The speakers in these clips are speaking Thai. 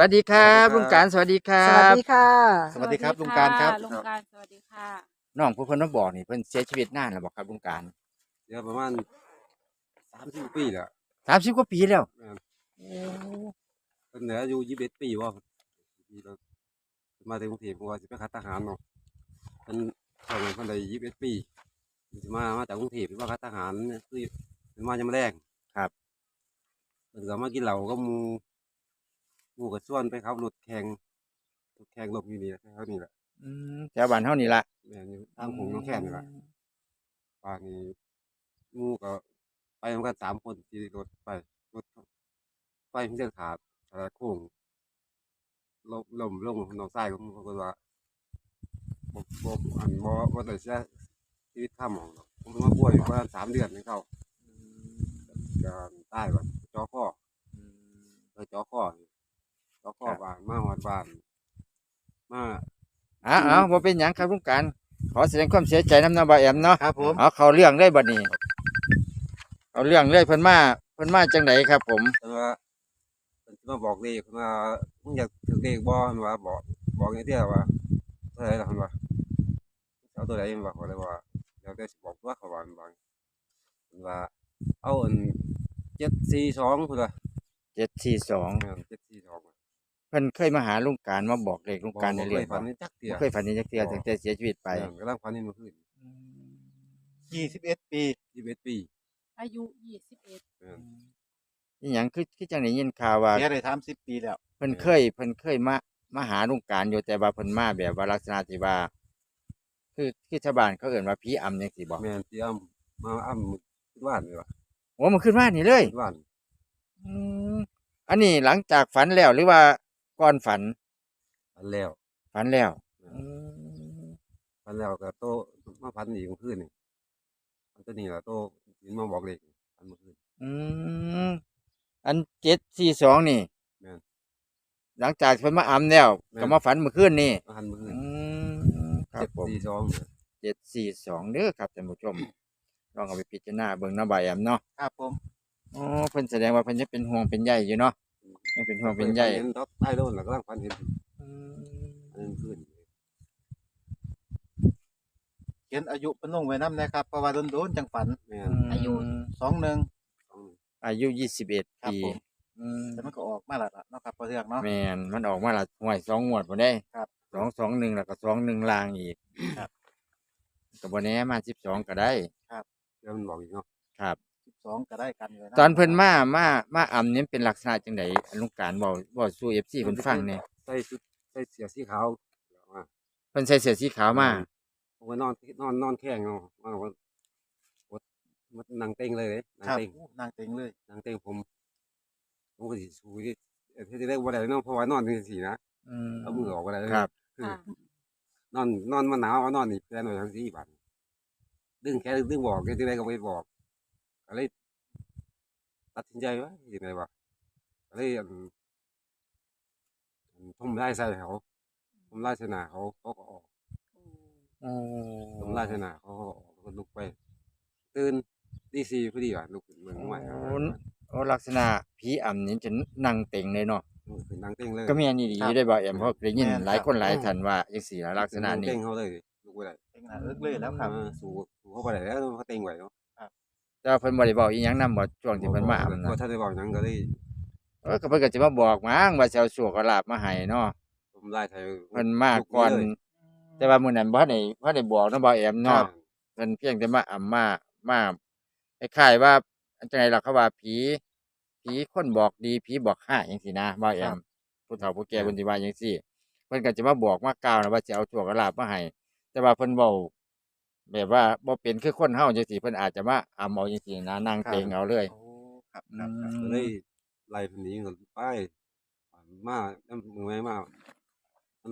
วัสดีครับสวัสดีครับ ลุงการสวัสดีครัสวัสบ ดีค่ะ สวัสดีครับลุงการครับ ลุงการสวัสดีค่ะน้องผู้เพิ่นมาบอกนี่เพิ่นเสียชีวิตนานแล้วบอกครับลุงการเดี๋ยวประมาณสามสิบปีแล้วสามสิบกว่าปีแล้วแม่นเพิ่นเหลืออายุยี่สิบเอ็ดปีว่าปีแล้วเพิ่นมาถึงกรุงเทพเพราะว่าสิไปคัดทหารเนาะเพิ่นตอนนั้นเพิ่นได้ยี่สิบเอ็ดปีเพิ่นสิมามาจากกรุงเทพเพิ่นมาคัดทหารเนี่ยคือเพิ่นมายามแรงครับเพิ่นก็มากินเหล้าก็มู หมู่ก็ชวนไปขับรถแข่งรถแข่งรถอยู่นี่แหละแถวนี้แหละอืมแถวบ้านเฮานี่ล่ะแม่นอยู่ทางผงน้องแค่นี่แหละป่านนี้หมูก็ไปนำกันสามคนที่รถไปรถไฟมันจะขาดขาดโค้งลมลมลงน้องทรายก็ปรากฏว่าบ่บ่อันบ่บ่ได้เสียชีวิตข้ามหมองหรอกผมมาป่วยอยู่ประมาณสามเดือนนี่เขาการตายว่าจอข้อ เออจอข้อจอข้อบ้าน มาหอดบ้านมาอ้าวอ้าวบ่เป็นหยังครับลุงการขอแสดงความเสียใจน้ำน้าบ่าวแอมเนาะครับผมเอาเข้าเรื่องเลยบัดนี้เอาเรื่องเลยเพิ่นมาเพิ่นมาจังไดครับ ผมแต่ว่าเพิ่นสิมาบอกเลขเพิ่นว่ามึงอยากถือเลขบ่เพิ่นว่าบอกบอกอย่างเดียวว่าเท่าไหร่ล่ะเพิ่นว่าเอาตัวไหนเพิ่นว่าเขาเลยว่าเดี๋ยวได้สิบอกตัวเขาว่าเพิ่นว่าเพิ่นว่าเอาอัน742เพิ่นว่า742แม่น742เพิ่นเคยมาหาลุงการมาบอกเลขลุงการในเรื่องบ่คยฝันจักเที่ยบ่เคยฝันเห็นจักเทื่อตั้งแต่เสียชีวิตไปแม่นกำลังฝันเห็นเมื่อคืนยี่สิบเอ็ดปี21ปีอายุยี่สิบเอ็ดแม่นอีหยังคือคือจังได้ยินข่าวว่า เสียได้สามสิบปีแล้ว เพิ่นเคยเพิ่นเคยมามาหาลุงการอยู่แต่ว่าเพิ่นมาแบบว่าลักษณะที่ว่า คือคือชาวบ้านเขาเอ่นว่าผีอำจังซี่บ่แม่นสิอ้ำมาอ้ำคิดว่านี่ว่าโอ้มันขึ้นมานี่เลยคิดว่าอืมอันนี้หลังจากฝันแล้วหรือว่า ก่อนฝัน ฝันแล้วฝันแล้วอืมฝันแล้วก็โตมาฝันอีกเมื่อคืนนี่มันตัวนี้ล่ะโตสิมาบอกเลขฝันเมื่อคืน อืมอัน742นี่แม่นหลังจากเพิ่นมาอำแล้วแม่น ก็มาฝันเมื่อคืนนี่มาหันเมื่อคือืนมครับผม742เนี่ยเจ็ดสี่สองเด้อครับท่านผู้ชมลองเอาไปพิจารณาเบิ่งเนาะบ่ายแอมเนาะครับผม อ๋อเพิ่นแสดงว่าเพิ่นจะเป็นห่วงเป็นใยอยู่เนาะ ยังเป็นห่วงเป็นใยเห็นดอกใต้โดนแล้วก็ลังฟันเห็นอืมอันนั้นขึ้นเขียนอายุเป็นลงไว้น้ำนะครับเพราะว่าโดนๆจังฝันแม่นสองหนึ่งสองหนึ่งอายุยี่สิบเอ็ดครับปี ผมอืมแต่มันก็ออกมาแล้วล่ะเนาะครับพอเรื่องเนาะ แม่นมันออกมาละห่วยสองงวดบ่ได้ครับ สองสองหนึ่งแล้วก็สองหนึ่งลางอีกครับก็บ่แน่มาสิบสองก็ได้เดี๋ยวมันบอกอีกเนาะครับ สิบสองก็ได้กันเลยะตอนเพิ่นมามามาอำนี่เป็นลักษณะจังไดอันลุงการเว้าเว้าสู่ FC เพิ่นฟังแหน่ใส่ชุดใส่เสื้อสีขาวมาเพิ่นใส่เสื้อสีขาวมาผมก็นอนนอนนอนแข้งเนาะมาว่าว่ามันนั่งเต็งเลยนั่งครับเต็งนางเต็งเลยนั่งเต็งผมผมก็สิสูที่เอ่อที่ได้บ่ได้เนาะเพราะว่านอนจังซี่นะอืมเอามือออกบ่ได้เลย ครับคือค่ะ นอนนอนมันหนาวเอานอนนี่แค่หน่อยทั้งสี่บาทดึงแค่ดึงบอกที่ได้ก็ไม่บอก ก็เลยตัดสินใจว่าอย่างไรวะก็เลยอั่นอั่นทุ่มไล่ใส่เขาทุ่มไล่ใส่หน้าเขาเขาก็ออกอ๋อทุ่มไล่ใส่หน้าเขาเขาก็ออกแล้วก็ลุกไป ตื่นตีสี่พอดีว่ะลุกขึ้นเมืองใหม่ครับโอ้ลักษณะผีอำนี่จะนั่งเต็งเลยเนาะลุกขึ้นนั่งเต้งเลยก็มีอันนี้ดีได้บ่แอมเพราะได้ยินหลายคนหลายท่านว่าจังซี่ล่ะลักษณะนี้เต้งเขาเลยลุกไปได้เต็งหน้าเอิกเลยแล้วครับเออสู้สู้เขาไปได้แล้วเขาเต้งไหวเนาะ แต่ว่าเพิ่นบ่ได้บอกอีหยังนำบ่ช่วงที่เพิ่นมาอำนะว่าถ้าได้บอกหยังก็เลยเออก็เพิ่นก็สิมาบอกมั้งว่าสิเอาโชคเอาลาภมาให้เนาะทุ่มไล่ไทยเพิ่นมาก่อน แต่ว่ามื้อนั้นบ่ทันได้บ่ทันได้บอกเนาะบ่แอมเนาะเนาะเพิ่นเพียงแต่มาอำมามาคล้ายๆว่าอันจังไดล่ะเขาว่าผีผีคนบอกดีผีบอกห้าจังซี่นะบ่แอมผู้เฒ่าผู้แก่เพิ่นสิว่าจังซี่เพิ่นก็จะมาบอกมากล่าวนะว่าสิเอาโชคเอาลาภมาให้แต่ว่าเพิ่นเว้า แบบว่าบ่เป็นคือคนเฮาจังซี่เพิ่นอาจจะมาอำเอาจังซี่นะนั่งเต็งเอาเลย โอ้ครับครับครับก็เลยไล่คนนี้ก็ไปมาน้ำมือไม้มา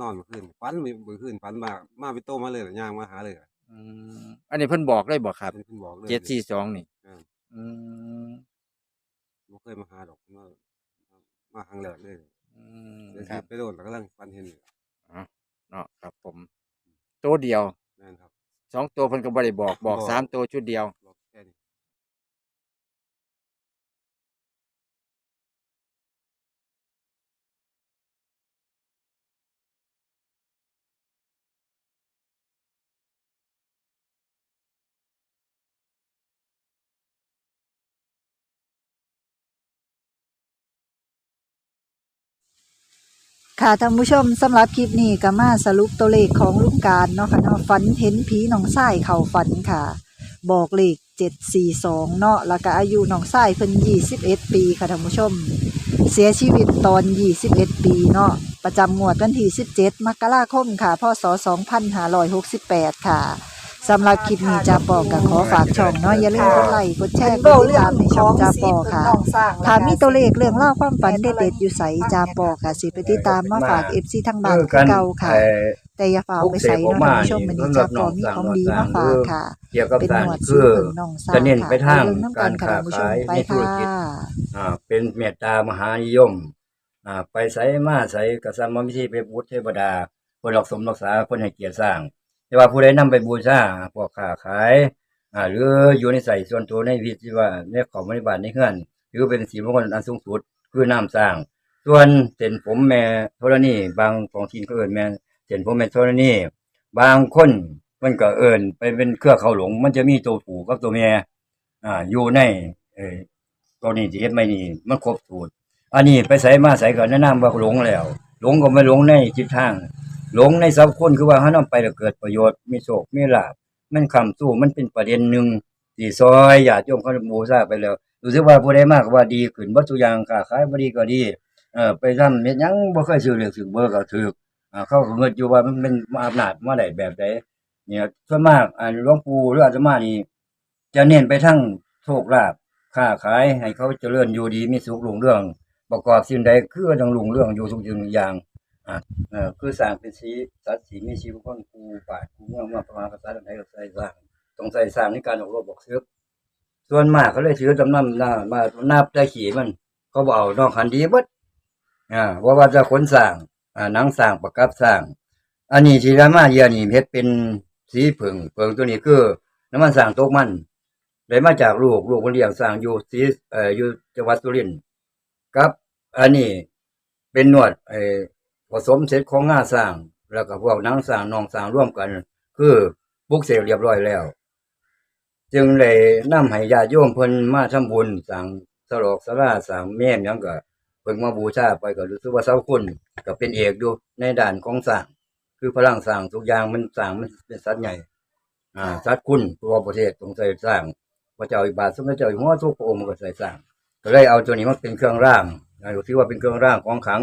นอนเมื่อคืนฝันเมื่อคืนฝันมามาไปโตมาเลยย่างมาหาเลยอืมอันนี้เพิ่นบอกเลยบอกครับเป็นคนบอกเลยเจ็ดสี่สองนี่อ่าอืมบ่เคยมาหาดอกมามาครั้งแรกเลยอืมเดี๋ยวครัสิบไปโดนแล้วก็ลังฝันเห็นอยู่เนาะครับผม ตัวเดียว แม่นครับ สองตัวเพิ่นก็บ่ได้บอกบอกบอก สามตัวชุดเดียว ค่ะท่านผู้ชมสำหรับคลิปนี้ก็มาสรุปตัวเลขของลุงการเนาะค่ะเนาะฝันเห็นผีหนองทรายเข้าฝันค่ะ บอกเลข742เนาะแล้วก็อายุหนองทรายเพิ่น21ปีค่ะท่านผู้ชม เสียชีวิตตอน21ปีเนาะประจำงวดวันที่17มกราคมค่ะพศ2568ค่ะ สำหรับคลิปนี้จาปอก็ขอฝากช่องเนาะอย่าลืมกดไลค์กดแชร์กดติดตามในช่องจาปอค่ะถ้ามีตัวเลขเรื่องเล่าวความฝันเด็ดๆอยู่ใสจาปอค่ะสิไปติดตามมาฝาก FC ทางบ้านคือเก่าค่ะ แต่อย่าฝากไปใส่เนาะท่านผู้ชมวันนี้จาปอมีของดีมาฝากค่ะเกี่ยวกับเป็นกาหรนวดสีคือผึ่งน่องซาจะเน้นไปทางเรื่องน้ำกันค่ะการท่านผู้ชค้ามขายไปในธุรค่ะกิจอ่าเป็นเมตตามหานิยมอ่าไปใส่มาใส่กษัตริย์มิธีไปบูชเทวดาคนรักสมรักษาคนให้เกียรติสร้าง แต่ว่าผู้ใดนำไปบูชาพวกค้าขายอ่าหรืออยู่ในใส่ส่วนตัวในพิธีว่าในของบริบาลในเฮือนถือเป็นสีมงคลอันสูงสุดคือน้ำสร้าง ส่วนเส้นผมแม่ธรณีบางของทีนก็เอินแม่เส้นผมแม่ธรณีบางคนมันก็เอินไปเป็นเครือเขาหลง มันจะมีตัวผู้กับตัวแม่อ่าอยู่ในเออตัวนี้ที่เฮ็ดไม่นี่มันครบสูตรอันนี้ไปใส่มาใส่ก็แนะนำว่าหลงแล้ว หลงก็ไม่หลงในจิตทาง หลงในสัพคนคือว่าเฮานำไปแล้วเกิดประโยชน์มีโชคมีลาภมันคำสู้มันเป็นประเด็นหนึ่งที่ซอยญาติโยมเขาบูชาไปแล้วรู้สึกว่าผู้ใดมากว่าดีขึ้นบ่ทุอย่างค้าขายบ่ดีก็ดีเออไปทำเฮ็ดยังบ่เคยซื้อเลือกซื้อเบอร์ก็ถูกอ่าเขาก็เงิดอยู่ว่ามันเป็นอำนาจมาได้แบบใดเนี่ยส่วนมากอ่าหลวงปู่หรืออาตมานี่จะเน้นไปทั้งโชคลาภค้าขายให้เขาเจริญอยู่ดีมีสุขรุ่งเรื่อง ประกอบสิ่งใดคือต้องรุ่งเรื่องอยู่ทุกสิ่งทุกอย่าง เออคือสร้างเป็นสีสัตว์สีมีชีวิตคนกูป่ากูเมืองมาประมาณภาษาใดก็ใส่สร้างต้องใส่สร้างในการออกรบบอกซื้อส่วนมากเขาเลยถือจำนำหน้ามานับได้ขี่มัน เขาบอกเอานอกคันดีเบิดอ่าว่าว่าจะขนสร้างอ่านังสร้างประกับสร้าง อันนี้ที่รามาเยียนี่เพชรเป็นสีผึ่งเผึ่งตัวนี้คือน้ำมันสร้างโตกมันได้มาจากลูกลูกคนเลี้ยงสร้างอยู่ศรีเอ่ออยู่จังหวัดสุรินทร์ครับ อันนี้เป็นนวดเอ่อ ผสมเสร็จของงาสร้าง แล้วก็พวกนังสร้างนองสร้างร่วมกัน คือปุกเสกเรียบร้อยแล้ว จึงเลยนำให้ญาติโยมเพิ่นมาทำบุญสร้างสลอกสลาสร้างแม่มหยังก็เพิ่นมาบูชาไปก็รู้สึกว่าเสาคุณก็เป็นเอกอยู่ในด้านของสร้าง คือพลังสร้างทุกอย่างมันสร้างมันเป็นสัตว์ใหญ่ อ่าสัตว์คุณตัวประเทศต้องใส่สร้างพระเจ้าอิบาทสมเด็จเจ้าอยู่หัวทุกพระองค์มันก็ใส่สร้างก็เลยเอาตัวนี้มาเป็นเครื่องร่างนะถือว่าเป็นเครื่องร่างของขัง